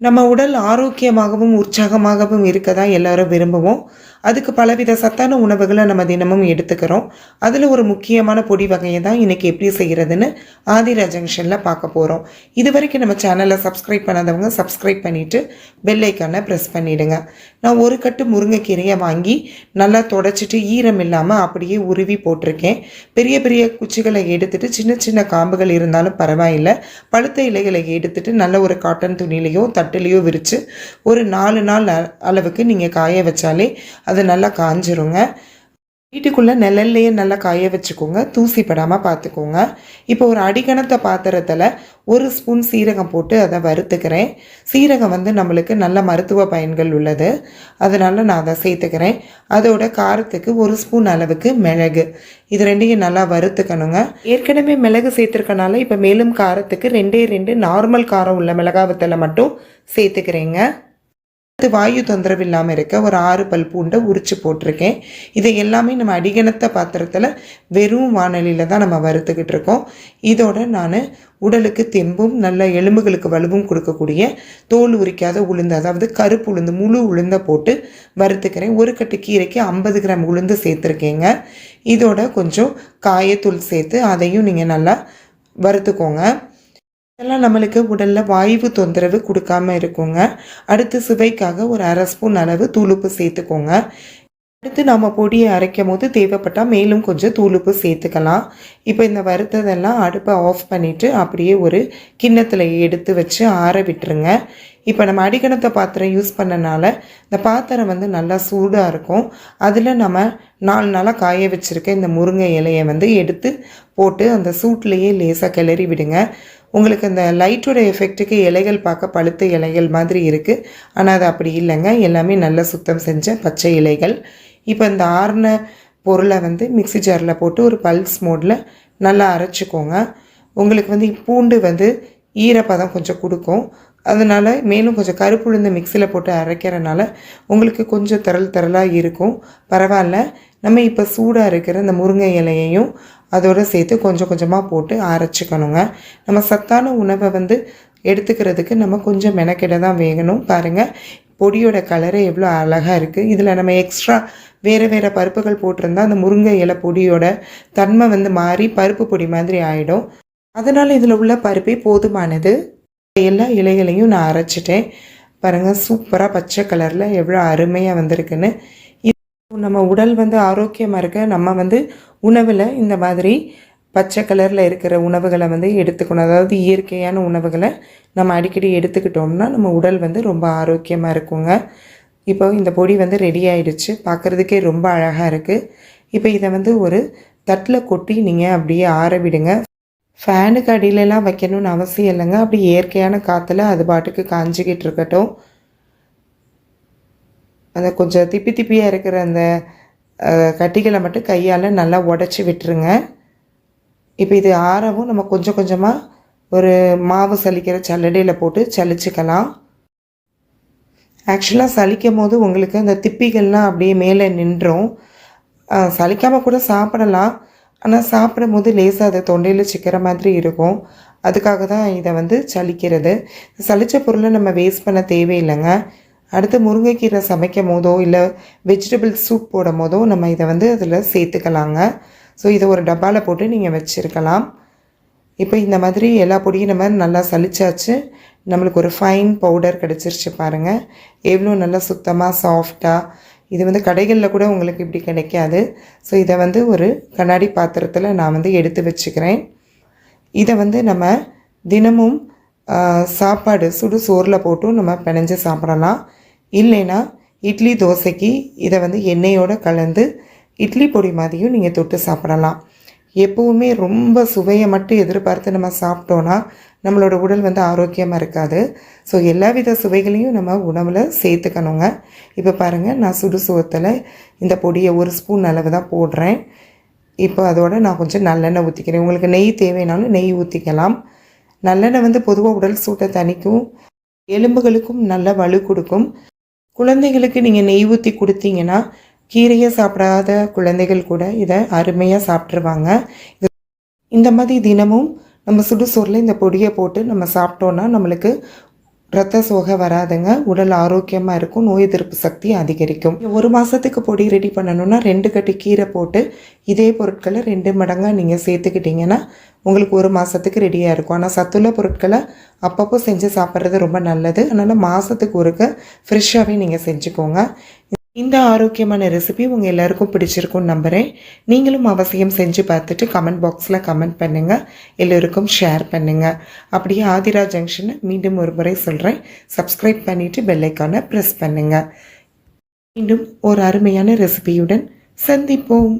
நம்ம உடல் ஆரோக்கியமாகவும் உற்சாகமாகவும் இருக்க தான் எல்லாரும் விரும்புவோம். அதுக்கு பலவித சத்தான உணவுகளை நம்ம தினமும் எடுத்துக்கிறோம். அதில் ஒரு முக்கியமான பொடி வகையை தான் இன்றைக்கி எப்படி செய்கிறதுன்னு ஆதிரா ஜங்ஷனில் பார்க்க போகிறோம் இது வரைக்கும் நம்ம சேனலை சப்ஸ்கிரைப் பண்ணாதவங்க சப்ஸ்கிரைப் பண்ணிவிட்டு பெல் ப்ரெஸ் பண்ணிவிடுங்க நான் ஒரு கட்டு முருங்கைக்கீரையை வாங்கி நல்லா தொடச்சிட்டு ஈரம் இல்லாமல் அப்படியே உருவி போட்டிருக்கேன். பெரிய பெரிய குச்சிகளை எடுத்துட்டு சின்ன சின்ன காம்புகள் இருந்தாலும் பரவாயில்லை. பழுத்த இலைகளை எடுத்துட்டு நல்ல ஒரு காட்டன் துணியிலையோ தட்டுலேயோ விரித்து ஒரு நாலு நாள் அ- அளவுக்கு நீங்கள் காய வச்சாலே அது நல்லா காஞ்சிருங்க. வீட்டுக்குள்ளே நிழல்லையே நல்லா காய வச்சுக்கோங்க. தூசி படாமல் பார்த்துக்கோங்க இப்போ ஒரு அடிக்கணத்தை பாத்திரத்தில் ஒரு ஸ்பூன் சீரகம் போட்டு அதை வறுத்துக்கிறேன். சீரகம் வந்து நம்மளுக்கு நல்ல மருத்துவ பயன்கள் உள்ளது. அதனால் நான் அதை சேர்த்துக்கிறேன். அதோட காரத்துக்கு ஒரு ஸ்பூன் அளவுக்கு மிளகு. இது ரெண்டையும் நல்லா வறுத்துக்கணுங்க. ஏற்கனவே மிளகு சேர்த்துருக்கனால இப்போ மேலும் காரத்துக்கு ரெண்டே ரெண்டு நார்மல் காரம் உள்ள மிளகாவத்தில் மட்டும் சேர்த்துக்கிறேங்க. அடுத்து வாயு தொந்தரவு இல்லாமல் இருக்க ஒரு ஆறு பல் பூண்டை உரித்து போட்டிருக்கேன். இதை எல்லாமே நம்ம அடிகணத்த பாத்திரத்தில் வெறும் வானொலியில் தான் நம்ம வறுத்துக்கிட்டு இருக்கோம். இதோட நான் உடலுக்கு தெம்பும் நல்ல எலும்புகளுக்கு வலுவும் கொடுக்கக்கூடிய தோல் உரிக்காத உளுந்து அதாவது கருப்பு உளுந்து முழு உளுந்தை போட்டு வறுத்துக்கிறேன். ஒரு கட்டு கீரைக்கு ஐம்பது கிராம் உளுந்து சேர்த்துருக்கேங்க. இதோட கொஞ்சம் காயத்தூள் சேர்த்து அதையும் நீங்கள் நல்லா வறுத்துக்கோங்க. இதெல்லாம் நம்மளுக்கு உடலில் வாய்வு தொந்தரவு கொடுக்காம இருக்குங்க. அடுத்து சுவைக்காக ஒரு அரை ஸ்பூன் அளவு தூளுப்பு சேர்த்துக்கோங்க. அடுத்து நம்ம பொடியை அரைக்கும் போது தேவைப்பட்டால் மேலும் கொஞ்சம் தூளுப்பு சேர்த்துக்கலாம். இப்போ இந்த வறுத்ததெல்லாம் அடுப்பை ஆஃப் பண்ணிவிட்டு அப்படியே ஒரு கிண்ணத்தில் எடுத்து வச்சு ஆற விட்டுருங்க. இப்போ நம்ம அடிக்கணத்த பாத்திரம் யூஸ் பண்ணனால இந்த பாத்திரம் வந்து நல்லா சூடாக இருக்கும். அதில் நம்ம நாலு நாளாக காய வச்சுருக்க இந்த முருங்கை இலையை வந்து எடுத்து போட்டு அந்த சூட்லேயே லேசாக கிளறி விடுங்க. உங்களுக்கு அந்த லைட்டோட எஃபெக்ட்டுக்கு இலைகள் பார்க்க பழுத்த இலைகள் மாதிரி இருக்குது ஆனால் அது அப்படி இல்லைங்க. எல்லாமே நல்லா சுத்தம் செஞ்ச பச்சை இலைகள். இப்போ இந்த ஆறுன பொருளை வந்து மிக்ஸி ஜாரில் போட்டு ஒரு பல்ஸ் மோடில் நல்லா அரைச்சிக்கோங்க. உங்களுக்கு வந்து பூண்டு வந்து ஈரப்பதம் கொஞ்சம் கொடுக்கும். அதனால் மேலும் கொஞ்சம் கருப்பு உளுந்து மிக்சியில் போட்டு அரைக்கிறனால உங்களுக்கு கொஞ்சம் திரள் திரளாக இருக்கும். பரவாயில்ல. நம்ம இப்போ சூடாக இருக்கிற இந்த முருங்கை இலையையும் அதோடு சேர்த்து கொஞ்சம் கொஞ்சமாக போட்டு அரைச்சிக்கணுங்க. நம்ம சத்தான உணவை வந்து எடுத்துக்கிறதுக்கு நம்ம கொஞ்சம் மெனக்கெட தான் வேகணும். பாருங்கள் பொடியோட கலரே எவ்வளோ அழகாக இருக்குது இதில் நம்ம எக்ஸ்ட்ரா வேறு வேறு பருப்புகள் போட்டிருந்தா அந்த முருங்கை இலை பொடியோட தன்மை வந்து மாறி பருப்பு பொடி மாதிரி ஆகிடும் அதனால் இதில் உள்ள பருப்பே போதுமானது. எல்லா இலைகளையும் நான் அரைச்சிட்டேன். பாருங்கள் சூப்பராக பச்சை கலரில் எவ்வளோ அருமையாக வந்திருக்குன்னு. நம்ம உடல் வந்து ஆரோக்கியமாக இருக்க நம்ம வந்து உணவில் இந்த மாதிரி பச்சை கலரில் இருக்கிற உணவுகளை வந்து எடுத்துக்கணும். அதாவது இயற்கையான உணவுகளை நம்ம அடிக்கடி எடுத்துக்கிட்டோம்னா நம்ம உடல் வந்து ரொம்ப ஆரோக்கியமாக இருக்குங்க. இப்போ இந்த பொடி வந்து ரெடி ஆயிடுச்சு. பார்க்குறதுக்கே ரொம்ப அழகாக இருக்குது இப்போ இதை வந்து ஒரு தட்டில் கொட்டி நீங்கள் அப்படியே ஆற விடுங்க. ஃபேனுக்கு அடியிலலாம் வைக்கணும்னு அவசியம் இல்லைங்க. அப்படி இயற்கையான காற்றுல அது பாட்டுக்கு காஞ்சிக்கிட்டு இருக்கட்டும். அந்த கொஞ்சம் திப்பி திப்பியாக இருக்கிற அந்த கட்டிகளை மட்டும் கையால் நல்லா உடச்சி விட்டுருங்க. இப்போ இது ஆறவும் நம்ம கொஞ்சம் கொஞ்சமாக ஒரு மாவு சலிக்கிற சல்லடையில் போட்டு சலிச்சுக்கலாம். ஆக்சுவலாக சலிக்கும் போது உங்களுக்கு அந்த திப்பிகள்லாம் அப்படியே மேலே நின்றோம். சலிக்காமல் கூட சாப்பிடலாம். ஆனால் சாப்பிடும் போது லேசாக அதை தொண்டையில் சிக்கிற மாதிரி இருக்கும். அதுக்காக தான் இதை வந்து சலிக்கிறது சளிச்ச பொருளை நம்ம வேஸ்ட் பண்ண தேவையில்லைங்க. அடுத்து முருங்கைக்கீரை சமைக்கும் போதோ இல்லை வெஜிடபிள் சூப் போடும் போதோ நம்ம இதை வந்து அதில் சேர்த்துக்கலாங்க. ஸோ இதை ஒரு டப்பாவில் போட்டு நீங்கள் வச்சுருக்கலாம். இப்போ இந்த மாதிரி எல்லா பொடியும் நம்ம நல்லா சலிச்சாச்சு நம்மளுக்கு ஒரு ஃபைன் பவுடர் கிடச்சிருச்சு பாருங்கள் எவ்வளோ நல்லா சுத்தமாக சாஃப்டாக இது வந்து கடைகளில் கூட உங்களுக்கு இப்படி கிடைக்காது. ஸோ இதை வந்து ஒரு கண்ணாடி பாத்திரத்தில் நான் வந்து எடுத்து வச்சுக்கிறேன். இதை வந்து நம்ம தினமும் சாப்பாடு சுடு சோறில் போட்டும் நம்ம பிணைஞ்சு சாப்பிடலாம். இல்லைன்னா இட்லி தோசைக்கு இதை வந்து எண்ணெயோடு கலந்து இட்லி பொடி மாதிரியும் நீங்கள் தொட்டு சாப்பிடலாம். எப்போவுமே ரொம்ப சுவையை மட்டும் எதிர்பார்த்து நம்ம சாப்பிட்டோன்னா நம்மளோட உடல் வந்து ஆரோக்கியமாக இருக்காது. ஸோ எல்லா வித சுவைகளையும் நம்ம உணவில் சேர்த்துக்கணுங்க. இப்போ பாருங்கள் நான் சுடு சோத்தில் இந்த பொடியை ஒரு ஸ்பூன் அளவு தான் போடுறேன். இப்போ அதோட நான் கொஞ்சம் நல்லெண்ணெய் ஊற்றிக்கிறேன் உங்களுக்கு நெய் தேவைனாலும் நெய் ஊற்றிக்கலாம் நல்லெண்ணெய் வந்து பொதுவாக உடல் சூட்டை தணிக்கும். எலும்புகளுக்கும் நல்ல வலு கொடுக்கும். குழந்தைகளுக்கு நீங்கள் நெய் ஊற்றி கொடுத்தீங்கன்னா கீரையை சாப்பிடாத குழந்தைகள் கூட இதை அருமையாக சாப்பிட்ருவாங்க இது- இந்த மாதிரி தினமும் நம்ம சுடுசோரில் இந்த பொடியை போட்டு நம்ம சாப்பிட்டோன்னா நம்மளுக்கு ரத்த சோகை வராதுங்க. உடல் ஆரோக்கியமாக இருக்கும். நோய் எதிர்ப்பு சக்தி அதிகரிக்கும். ஒரு மாதத்துக்கு பொடி ரெடி பண்ணணும்னா ரெண்டு கட்டி கீரை போட்டு இதே பொருட்களை ரெண்டு மடங்காக நீங்கள் சேர்த்துக்கிட்டிங்கன்னா உங்களுக்கு ஒரு மாதத்துக்கு ரெடியாக இருக்கும். ஆனால் சத்துள்ள பொருட்களை அப்பப்போ செஞ்சு சாப்பிட்றது ரொம்ப நல்லது. அதனால் மாதத்துக்கு ஒருக்க ஃப்ரெஷ்ஷாகவே நீங்கள் செஞ்சுக்கோங்க. இந்த ஆரோக்கியமான ரெசிபி உங்கள் எல்லாருக்கும் பிடிச்சிருக்கும்னு நம்புகிறேன் நீங்களும் அவசியம் செஞ்சு பார்த்துட்டு கமெண்ட் பாக்ஸில் கமெண்ட் பண்ணுங்கள் எல்லோருக்கும் ஷேர் பண்ணுங்கள் அப்படியே ஆதிரா ஜங்ஷனை மீண்டும் ஒரு முறை சொல்கிறேன் சப்ஸ்கிரைப் பண்ணிவிட்டு பெல்லைக்கானை ப்ரெஸ் பண்ணுங்கள் மீண்டும் ஒரு அருமையான ரெசிபியுடன் சந்திப்போம்.